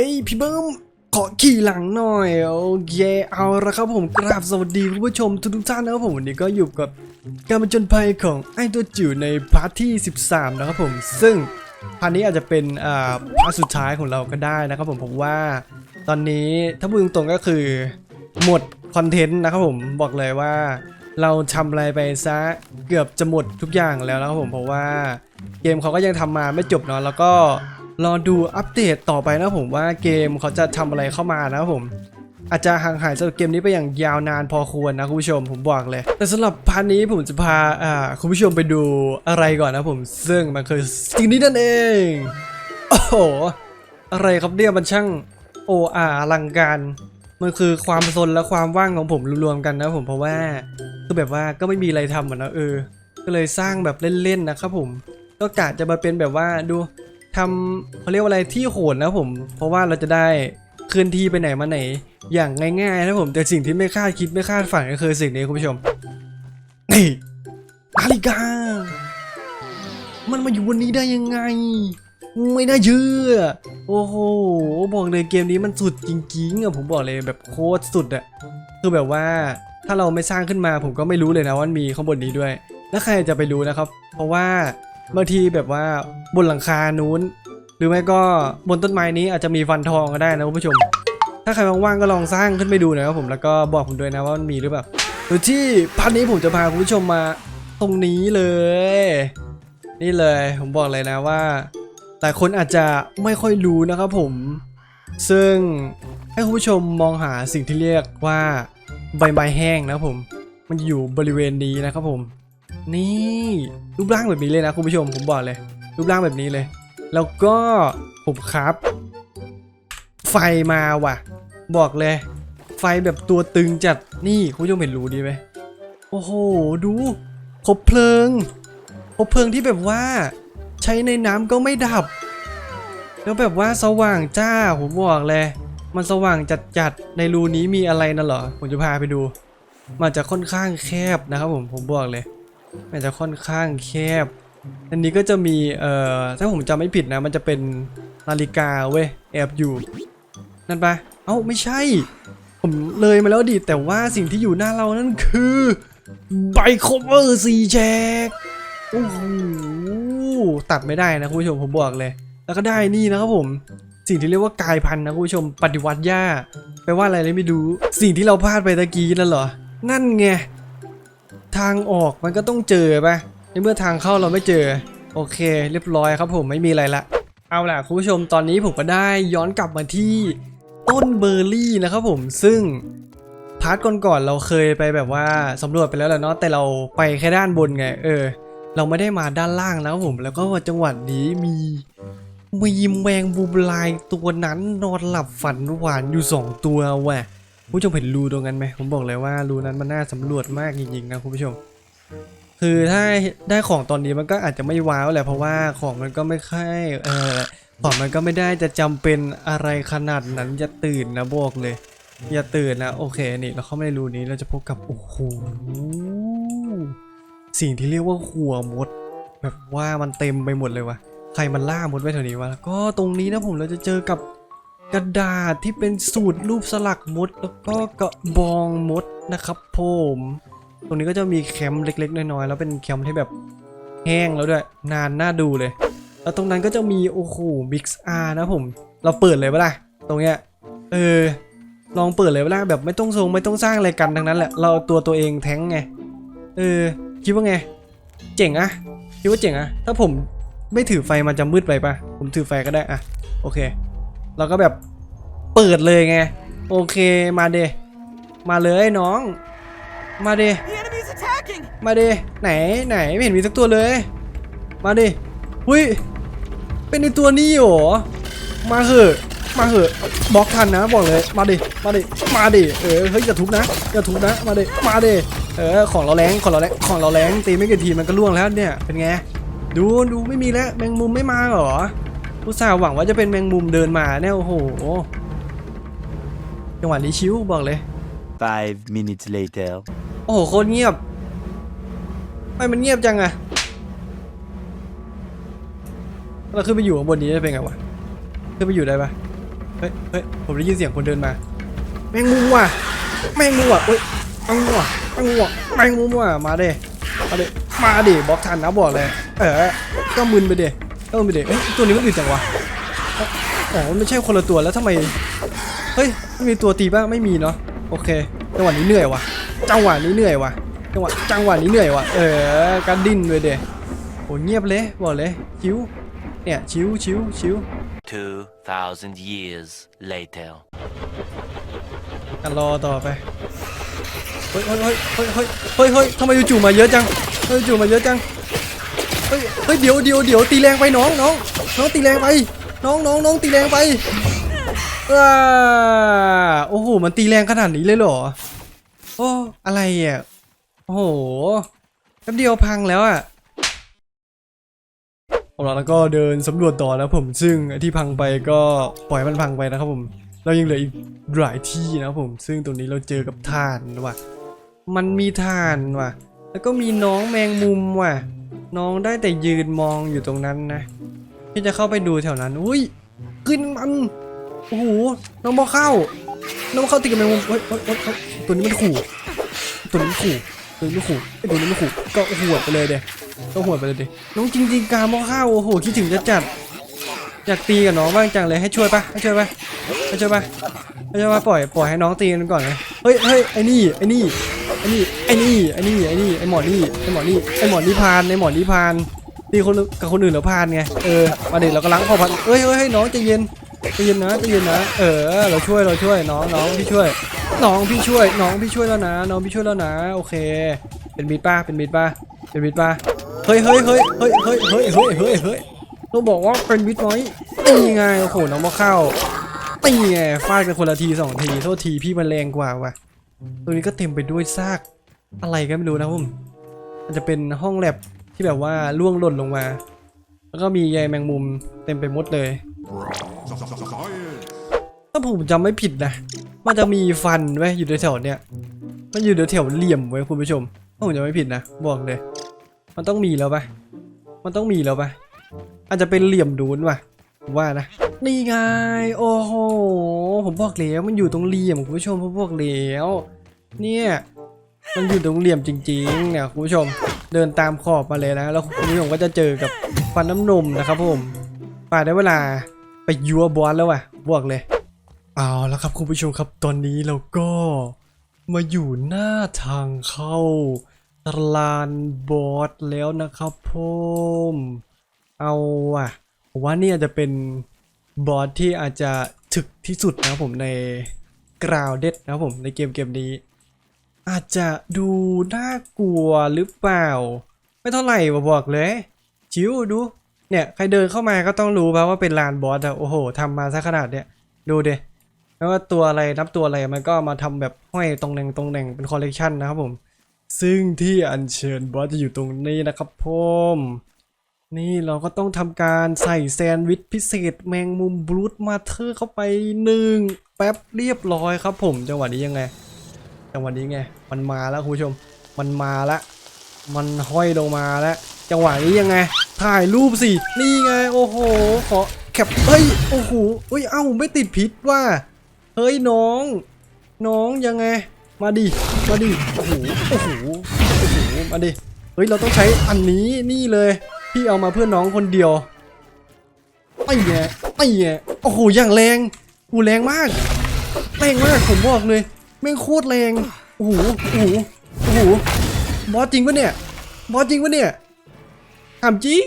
ฮ้ย พี่เบิ้มขอขี่หลังหน่อย โอเคเอาละครับผมกราบสวัสดีคุณผู้ชมทุกๆท่านนะครับผมวันนี้ก็อยู่กับการมาจนภัยของไอ้ตัวจิ๋วในพาร์ทที่ 13 นะครับผม ซึ่งพาร์ทนี้อาจจะเป็นอ่าพาร์ทสุดท้ายของเราก็ได้นะครับผมผมว่า ตอนนี้ถ้าพูดตรงๆก็คือ หมดคอนเทนต์นะครับผมบอกเลยว่า เราทำอะไรไปซะเกือบจะหมดทุกอย่างแล้วนะครับผมเพราะว่าเกมเขาก็ยังทำมาไม่จบเนาะแล้วก็ รอดูอัปเดตต่อไปนะผมว่าเกมเขาจะทำอะไรเข้ามานะผมอาจจะห่างหายจากเกมนี้ไปอย่างยาวนานพอควรนะคุณผู้ชมผมบอกเลย แต่สำหรับพาร์ทนี้ผมจะพาอ่าคุณผู้ชมไปดูอะไรก่อนนะผมซึ่งมันคือสิ่งนี้นั่นเอง โอ้โห อะไรครับเนี่ยมันช่างโออาลังการมันคือความซนและความว่างของผมรวมๆกันนะผมเพราะว่าคือแบบว่าก็ไม่มีอะไรทำอะนะเออ ก็เลยสร้างแบบเล่นๆนะครับผมก็กะจะมาเป็นแบบว่าดู ทำเขาเรียกว่าอะไรที่โหนนะผม เพราะว่าเราจะได้เคลื่อนที่ไปไหนมาไหน อย่างง่ายๆนะผม แต่สิ่งที่ไม่คาดคิดไม่คาดฝันก็คือสิ่งนี้คุณผู้ชมนี่นาฬิกา มันมาอยู่บนนี้ได้ยังไง ไม่น่าเชื่อ โอ้โหบอกเลยเกมนี้มันสุดจริงๆอะผมบอกเลยแบบโคตรสุดอะคือแบบว่าถ้าเราไม่สร้างขึ้นมาผมก็ไม่รู้เลยนะว่ามันมีข้างบนนี้ด้วย แล้วใครจะไปรู้นะครับ เพราะว่า บางทีแบบว่าบนหลังคานู้น หรือไม่ก็บนต้นไม้นี้อาจจะมีฟันทองก็ได้นะคุณผู้ชม ถ้าใครว่างๆก็ลองสร้างขึ้นไปดูนะครับผมแล้วก็บอกผมด้วยนะว่ามันมีหรือเปล่าโดยที่พาร์ทนี้ผมจะพาคุณผู้ชมมาตรงนี้เลย นี่เลยผมบอกเลยนะว่าหลายคนอาจจะไม่ค่อยรู้นะครับผม ซึ่งให้คุณผู้ชมมองหาสิ่งที่เรียกว่าใบไม้แห้งนะครับผม มันอยู่บริเวณนี้นะครับผม นี่รูปร่างแบบนี้เลยนะคุณผู้ชมผมบอกเลย รูปร่างแบบนี้เลย แล้วก็ผมครับ ไฟมาว่ะ บอกเลย ไฟแบบตัวตึงจัดนี่คุณผู้ชมเห็นรูดีไหมโอ้โหดูคบเพลิงคบเพลิงที่แบบว่า ใช้ในน้ำก็ไม่ดับ แล้วแบบว่าสว่างจ้าผมบอกเลย มันสว่างจัดๆในรูนี้มีอะไรนะเหรอผมจะพาไปดูมันจะค่อนข้างแคบนะครับผมผมบอกเลย มันจะค่อนข้างแคบ อันนี้ก็จะมี เอ่อ ถ้าผมจำไม่ผิดนะ มันจะเป็นนาฬิกาเว้ย แอบอยู่ นั่นปะเอ้า ไม่ใช่ ผมเลยมาแล้วดิ แต่ว่าสิ่งที่อยู่หน้าเรานั่นคือไบโคเวอร์ซีแจกโอ้โห ตัดไม่ได้นะคุณผู้ชมผมบอกเลย แล้วก็ได้นี่นะครับผม สิ่งที่เรียกว่ากายพันธุ์นะคุณผู้ชม ปฏิวัติย่าแปลว่าอะไรเลยไม่รู้ สิ่งที่เราพลาดไปตะกี้นั่นเหรอ นั่นไง ทางออกมันก็ต้องเจอปะในเมื่อทางเข้าเราไม่เจอ โอเค เรียบร้อยครับผมไม่มีอะไรละ เอาล่ะคุณผู้ชมตอนนี้ผมก็ได้ย้อนกลับมาที่ต้นเบอร์รี่นะครับผมซึ่งพาร์ทก่อนๆเราเคยไปแบบว่าสำรวจไปแล้วแหละเนาะแต่เราไปแค่ด้านบนไง เออ เราไม่ได้มาด้านล่างนะครับผม แล้วก็จังหวัดนี้มีมีแมงบูมลายตัวนั้นนอนหลับฝันหวานอยู่สองตัวแหวะ ผู้ชมเห็นรูตรงนั้นไหมผมบอกเลยว่ารูนั้นมันน่าสำรวจมากจริงๆนะคุณผู้ชม คือถ้าได้ของตอนนี้มันก็อาจจะไม่ว้าวแหละเพราะว่าของมันก็ไม่ค่อยเออของมันก็ไม่ได้จะจำเป็นอะไรขนาดนั้นอย่าตื่นนะบอกเลย อย่าตื่นนะโอเคนี่เราเข้ามาในรูนี้เราจะพบกับโอ้โหสิ่งที่เรียกว่าหัวมด แบบว่ามันเต็มไปหมดเลยวะใครมันล่ามดไว้แถวนี้วะแล้วก็ตรงนี้นะผมเราจะเจอกับ กระดาษที่เป็นสูตรรูปสลักมด แล้วก็กระบองมดนะครับผมตรงนี้ก็จะมีแคมป์เล็ก ๆ น้อยๆแล้วเป็นแคมป์ที่แบบแห้งแล้วด้วย นานน่าดูเลย แล้วตรงนั้นก็จะมีโอ้โหบิ๊กอาร์นะผม เราเปิดเลยปะล่ะตรงเนี้ยเออลองเปิดเลยปะล่ะแบบไม่ต้องทรงไม่ต้องสร้างอะไรกันทั้งนั้นแหละเราเอาตัวตัวเองแท้งไงเออคิดว่าไง เจ๋งอะคิดว่าเจ๋งอะถ้าผมไม่ถือไฟมันจะมืดไปปะผมถือไฟก็ได้อะโอเค เราก็แบบเปิดเลยไง โอเคมาเดมาเลยน้อง มาเด The enemy's attacking! มาดิไหนไหนไม่เห็นมีสักตัวเลย มาดิหุยเป็นในตัวนี้เหรอมาเหอะมาเหอะบล็อกทันนะบอกเลยมาดิมาดิมาดิเออเฮ้ยอย่าทุบนะอย่าทุบนะมาดิมาดิเออของเราแรงของเราแรงของเราแรงตีไม่กี่ทีมันก็ล่วงแล้วเนี่ยเป็นไงดูดูไม่มีแล้วแมงมุมไม่มาเหรอ ผู้สาวหวังว่าจะเป็นแมงมุมเดินมาเนี่ยโอ้โหจังหวะนี้ชิวบอกเลย Five minutes later. โอ้โหโคตรเงียบไม่มันเงียบจังอะเราขึ้นไปอยู่ข้างบนนี้ได้เป็นไงวะขึ้นไปอยู่ได้ปะเฮ้ยเฮ้ยผมได้ยินเสียงคนเดินมา แมงมุมว่ะแมงมุมว่ะเอ้ยแมงมุมว่ะแมงมุมว่ะแมงมุมว่ะมาเด้มาเด้มาดิบล็อกทันนะบอกเลย เออก็มึนไปเด้ ก็มึนไปเด้เอ้ยตัวนี้มันอึดจังวะอ๋อมันไม่ใช่คนละตัวแล้วทำไม เฮ้ยไม่มีตัวตีบ้างไม่มีเนาะโอเคจังหวะนี้เหนื่อยว่ะจังหวะนี้เหนื่อยว่ะจังหวะจังหวะนี้เหนื่อยว่ะเออการดิ้นเลยเด้โอ้เงียบเลยบอกเลยชิวเนี่ยชิวชิวชิว2,000 years later. กันรอต่อไปเฮ้ยเฮ้ยเฮ้ยเฮ้ยเฮ้ยเฮ้ยเฮ้ยทำไมจู่ๆมาเยอะจังเฮ้ยจู่ๆมาเยอะจัง เฮ้ยเฮ้ยเดี๋ยวเดี๋ยวเดี๋ยวตีแรงไปน้องน้องน้องตีแรงไป น้องน้องน้องตีแรงไปว้าโอ้โหมันตีแรงขนาดนี้เลยเหรอโอ้อะไรอะโอ้โหแป๊บเดียวพังแล้วอะเอาละแล้วก็เดินสำรวจต่อนะผมซึ่งที่พังไปก็ปล่อยมันพังไปนะครับผมเรายังเหลืออีกหลายที่นะผม ซึ่งตรงนี้เราเจอกับถ่านว่ะ มันมีถ่านว่ะ แล้วก็มีน้องแมงมุมว่ะ น้องได้แต่ยืนมองอยู่ตรงนั้นนะที่จะเข้าไปดูแถวนั้น อุ้ยขึ้นมัน โอ้โห น้องบอเข้า น้องบ่เข้าติดกับแมงมุมเฮ้ยเฮ้ยเฮ้ยตัวนี้มันขู่ ตัวนี้มันขู่ ตัวนี้มันขู่ไอ้ตัวนี้มันขู่ ก็หวดไปเลยเด้ก็หวดไปเลยเด้น้องจริงๆการบอเข้า โอ้โห คิดถึงจะจัด อยากตีกับน้องบ้างจังเลยให้ช่วยปะให้ช่วยปะให้ช่วยปะให้ช่วยปะปล่อย ปล่อยให้น้องตีกันก่อนเลยเฮ้ยเฮ้ยไอ้นี่ ไอ้นี่ ไอ้นี่ไอ้นี่ไอ้นี่ไอ้นี่ไอ้หมอนี่ไอ้หมอนี่ไอ้หมอนี่พานไอ้หมอนี่พานตีคนกับคนอื่นแล้วพานไงเออมาเด็กเราก็ล้างพอพันเฮ้ยเฮ้ยน้องใจเย็นใจเย็นนะใจเย็นนะเออเราช่วยเราช่วยน้องน้องพี่ช่วย น้องพี่ช่วย น้องพี่ช่วยแล้วนะ น้องพี่ช่วยแล้วนะ โอเค เป็นมิดป้าเป็นมิดป้าเป็นมิดป้าเฮ้ยเฮ้ยเฮ้ยเฮ้ยเฮ้ยเฮ้ยเฮ้ยเฮ้ยเฮ้ยต้องบอกว่าเป็นวิทย์น้อยตีไงโอ้โหน้องมาเข้าตีไงฟาดกันคนละทีสองทีโทษทีพี่มันแรงกว่าว่ะ ตรงนี้ก็เต็มไปด้วยซากอะไรก็ไม่รู้นะผมมันจะเป็นห้องแลบที่แบบว่าล่วงหล่นลงมา แล้วก็มีใยแมงมุมเต็มไปหมดเลย ถ้าผมจำไม่ผิดนะ มันจะมีฟันไว้อยู่แถวๆเนี้ยมันอยู่แถวๆเหลี่ยมไว้คุณผู้ชมถ้าผมจำไม่ผิดนะบอกเลย มันต้องมีแล้วปะมันต้องมีแล้วปะอาจจะเป็นเหลี่ยมดูนว่ะว่านะ นี่ไง โอ้โห ผมบอกแล้วมันอยู่ตรงเหลี่ยมคุณผู้ชมผมบอกแล้ว เนี่ย มันอยู่ตรงเหลี่ยมจริงๆเนี่ยคุณผู้ชม เดินตามขอบมาเลยนะ แล้วคุณผู้ชมก็จะเจอกับฟันน้ำนมนะครับผมป่าได้เวลาไปยัวบอสแล้วว่ะบอกเลย เอาแล้วครับคุณผู้ชมครับตอนนี้เราก็มาอยู่หน้าทางเข้าลานบอสแล้วนะครับผม เอาอะผมว่านี่อาจจะเป็น บอสที่อาจจะถึกที่สุดนะผมในกราวเด็ดนะผมในเกมเกมนี้ อาจจะดูน่ากลัวหรือเปล่า ไม่เท่าไหร่มาบอกเลย ชิวดู เนี่ย ใครเดินเข้ามาก็ต้องรู้ป่ะว่าเป็นลานบอสอะโอ้โหทำมาซะขนาดเนี้ยดูเดไม่ว่าตัวอะไรนับตัวอะไรมันก็มาทำแบบห้อยตรงแหน่งตรงแหน่งเป็นคอลเลกชันนะครับผม ซึ่งที่อัญเชิญบอสจะอยู่ตรงนี้นะครับผม นี่เราก็ต้องทำการใส่แซนด์วิชพิเศษแมงมุมบลูดมาเธอร์เข้าไปหนึ่งแป๊บเรียบร้อยครับผมจังหวะนี้ยังไงจังหวะนี้ไง มันมาแล้วคุณผู้ชม มันมาและมันห้อยลงมาแล้วจังหวะนี้ยังไง ถ่ายรูปสิ นี่ไง โอ้โห ขอแคปเฮ้ย โอ้โหเฮ้ย เอ้า ไม่ติดพิษว่า เฮ้ย น้อง น้องยังไง มาดิ มาดิ โอ้โห โอ้โห โอ้โห มาดิ เฮ้ย เราต้องใช้อันนี้ นี่เลย พี่เอามาเพื่อน้องคนเดียวไม่แย่ไม่แย่โอ้โหอย่างแรงอูแรงมาก แรงมากผมบอกเลยแม่งโคตรแรงโอ้โหโอ้โหโอ้โหบอสจริงปะเนี่ยบอสจริงปะเนี่ยถามจริง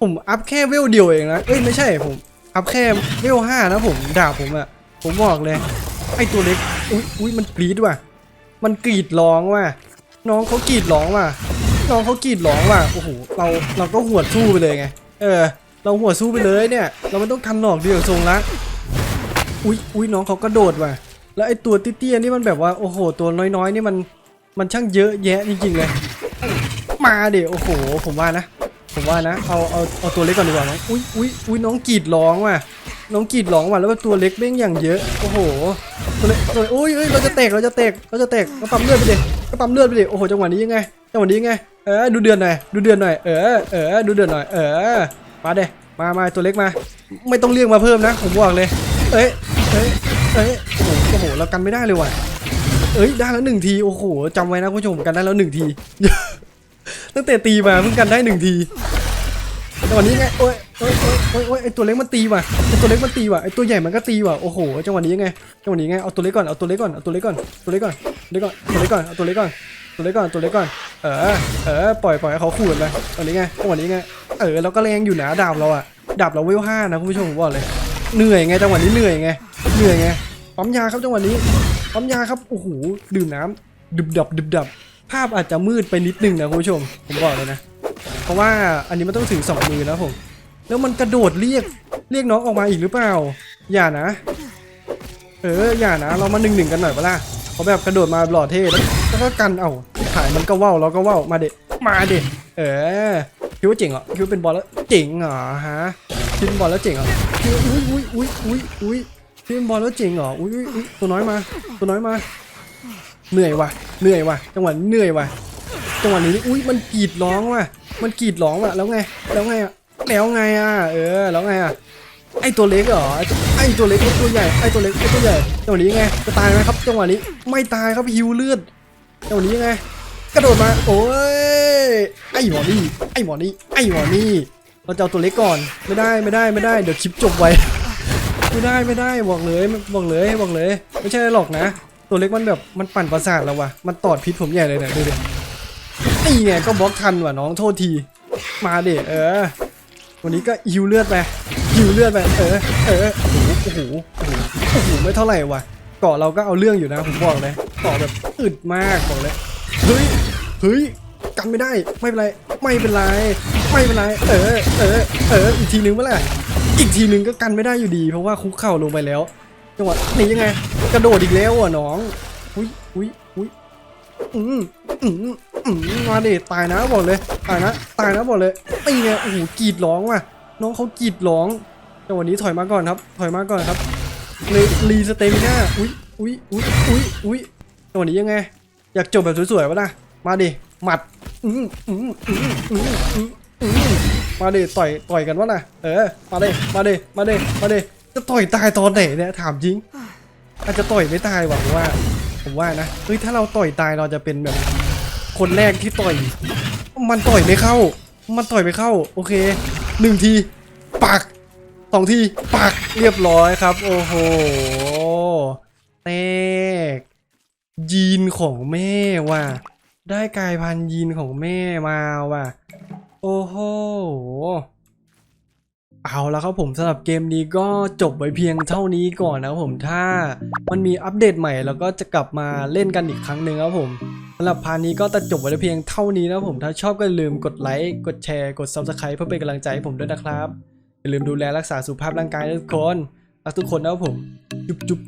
ผมอัพแค่เวลเดียวเองนะเอ้ยไม่ใช่ผมอัพแค่เวลห้านะผมดาบผมอะผมบอกเลย ไอตัวเล็กอุ้ยอุ้ยมันกรีดว่ะ มันกรีดร้องว่ะน้องเขากรีดร้องว่ะ น้องเขากรีดร้องว่ะโอ้โหเราเราก็หัวสู้ไปเลยไง เออ เราหัวสู้ไปเลยเนี่ย เราไม่ต้องกันหนอกเดียวทรงละอุ้ยอุ้ยน้องเขากระโดดว่ะ แล้วไอตัวเตี้ยๆนี่มันแบบว่าโอ้โห ตัวน้อยๆนี่มันมันช่างเยอะแยะจริงๆเลย มาเดี๋ยวโอ้โห ผมว่านะผมว่านะเอาเอาเอาตัวเล็กก่อนดีกว่าน้องอุ้ยอุ้ยอุ้ยน้องกรีดร้องว่ะน้องกรีดร้องว่ะแล้วตัวเล็กเบ้งอย่างเยอะ โอ้โห ตัวเล็กตัวอุ้ยเราจะแตกเราจะแตกเราจะแตกก็ปั๊มเลือดไปดิก็ปั๊มเลือดไปดิโอ้โหจังหวะนี้ยังไงจังหวะนี้ยังไงเออดูเดือนหน่อยดูเดือนหน่อยเออเออดูเดือนหน่อยเออมาเด้มามาตัวเล็กมา ไม่ต้องเรียกมาเพิ่มนะผมบอกเลย เอ้ยเอ้ยเอ้ยโอ้โหโอ้โหเรากันไม่ได้เลยว่ะเอ้ยได้แล้วหนึ่งทีโอ้โหจำไว้นะคุณผู้ชมกันได้แล้วหนึ่งทีตั้งแต่ตีมาเพิ่งกันได้หนึ่งที จังหวะนี้ไงโอ้ยโอ้ยโอ้ยโอ้ยโอ้ยไอตัวเล็กมันตีว่ะไอตัวเล็กมันตีว่ะไอตัวใหญ่มันก็ตีว่ะโอ้โหจังหวะนี้ไงจังหวะนี้ไงเอาตัวเล็กก่อนเอาตัวเล็กก่อนเอาตัวเล็กก่อนตัวเล็กก่อนตัวเล็กก่อนตัวเล็กก่อนเอาตัวเล็กก่อนตัวเล็กก่อนตัวเล็กก่อนเออเออปล่อยปล่อยเขาขูดเลยตอนนี้ไงจังหวะนี้ไงเออเราก็แรงอยู่นะดาบเราอะดาบเราเวลห้านะคุณผู้ชมผมบอกเลยเหนื่อยไงจังหวะนี้เหนื่อยไงเหนื่อยไงปั๊มยาครับจังหวะนี้ปั๊มยาครับโอ้โหดื่มน้ำดึบดับดึบดับ ภาพอาจจะมืดไปนิดนึงนะคุณผู้ชมผมบอกเลยนะ เพราะว่าอันนี้มันต้องถือสองมือนะผม แล้วมันกระโดดเรียกเรียกน้องออกมาอีกหรือเปล่า อย่านะ เอออย่านะ เรามาหนึ่งหนึ่งกันหน่อยเปล่ะเขาแบบกระโดดมาหล่อเท่แล้วแล้วก็กันเอ้าถ่ายมันก็ว่าวเราก็ว่าวมาเด็มาเด็เออคิดว่าเจ๋งเหรอคิดว่าเป็นบอลแล้วเจ๋งเหรอฮะคิดบอลแล้วเจ๋งเหรอคิดว่าอุ้ยอุ้ยอุ้ยอุ้ยอุ้ยคิดบอลแล้วเจ๋งเหรออุ้ยอุ้ยตัวน้อยมา ตัวน้อยมา เหนื่อยว่ะเหนื่อยว่ะจังหวะเหนื่อยว่ะ จังหวะนี้อุ้ยมันกรีดร้องว่ะ มันกรีดร้องว่ะแล้วไง แล้วไงอะแล้วไงอะเออแล้วไงอะไอตัวเล็กเหรอไอ้ตัวเล็กไอตัวใหญ่ไอตัวเล็กไอตัวใหญ่จังหวะนี้ไงจะตายไหมครับจังหวะนี้ไม่ตายครับฮิวเลือดจังหวะนี้ไงกระโดดมาโอ้ยไอหมอนี่ไอหมอนี่ไอหมอนี่เราจะเอาตัวเล็กก่อนไม่ได้ไม่ได้ไม่ได้เดี๋ยวคลิปจบไวไม่ได้ไม่ได้บอกเลยบอกเลยบอกเลย ไม่ใช่หรอกนะ ตัวเล็กมันแบบมันปั่นประสาทเราว่ะมันตอดพิษผมใหญ่เลยเนี่ยดูดิ นี่ไงก็บล็อกทันว่ะน้องโทษที มาเด็เออ วันนี้ก็ฮิวเลือดไปฮิวเลือดไปเออ เออโอ้โหโอ้โหโอ้โหไม่เท่าไหร่ว่ะเกาะเราก็เอาเรื่องอยู่นะผมบอกเลยเกาะแบบอึดมากบอกเลยเฮ้ยเฮ้ยกันไม่ได้ไม่เป็นไรไม่เป็นไรไม่เป็นไรเออเออเอออีกทีนึงเมื่อไหร่อีกทีนึงก็กันไม่ได้อยู่ดี เพราะว่าคุกเข่าลงไปแล้วจังหวะนี้ยังไง กระโดดอีกแล้วอะน้องอุ้ยอุ้ย อืมอืมอืมมาเดตายนะบอกเลย ตายนะ ตายนะบอกเลยตีไงโอ้โหกรีดร้องว่ะ น้องเขากรีดร้องจังหวะนี้ถอยมาก่อนครับ ถอยมาก่อนครับเลรีสเตมิน่าอุ้ยอุ้ยอุ้ยอุ้ยอุ้ยจังหวะนี้ยังไง อยากจบแบบสวยๆวะนะมาดิหมัดอืมอืมอืมอืมอืมอืมมาดิต่อยต่อยกันวะนะเออ มาดิมาดิมาดิมาดิจะต่อยตายตอนไหนเนี่ยถามจริงอาจจะต่อยไม่ตายหว่ะผมว่า ผมว่านะเฮ้ยถ้าเราต่อยตายเราจะเป็นแบบ คนแรกที่ต่อย มันต่อยไม่เข้า มันต่อยไม่เข้า โอเคหนึ่งทีปักสองทีปักเรียบร้อยครับ โอ้โหแตกยีนของแม่ว่ะได้กลายพันธุ์ยีนของแม่มาว่ะ โอ้โห เอาละครับผมสำหรับเกมนี้ก็จบไว้เพียงเท่านี้ก่อนนะครับผมถ้ามันมีอัปเดตใหม่แล้วก็จะกลับมาเล่นกันอีกครั้งหนึ่งครับผมสำหรับพาร์ทนี้ก็ตัดจบไว้เพียงเท่านี้นะครับผมถ้าชอบก็อย่าลืมกดไลค์กดแชร์กด subscribe เพื่อเป็นกำลังใจให้ผมด้วยนะครับอย่าลืมดูแลรักษาสุขภาพร่างกายทุกคนรักทุกคนนะครับผม จุ๊บจุ๊บ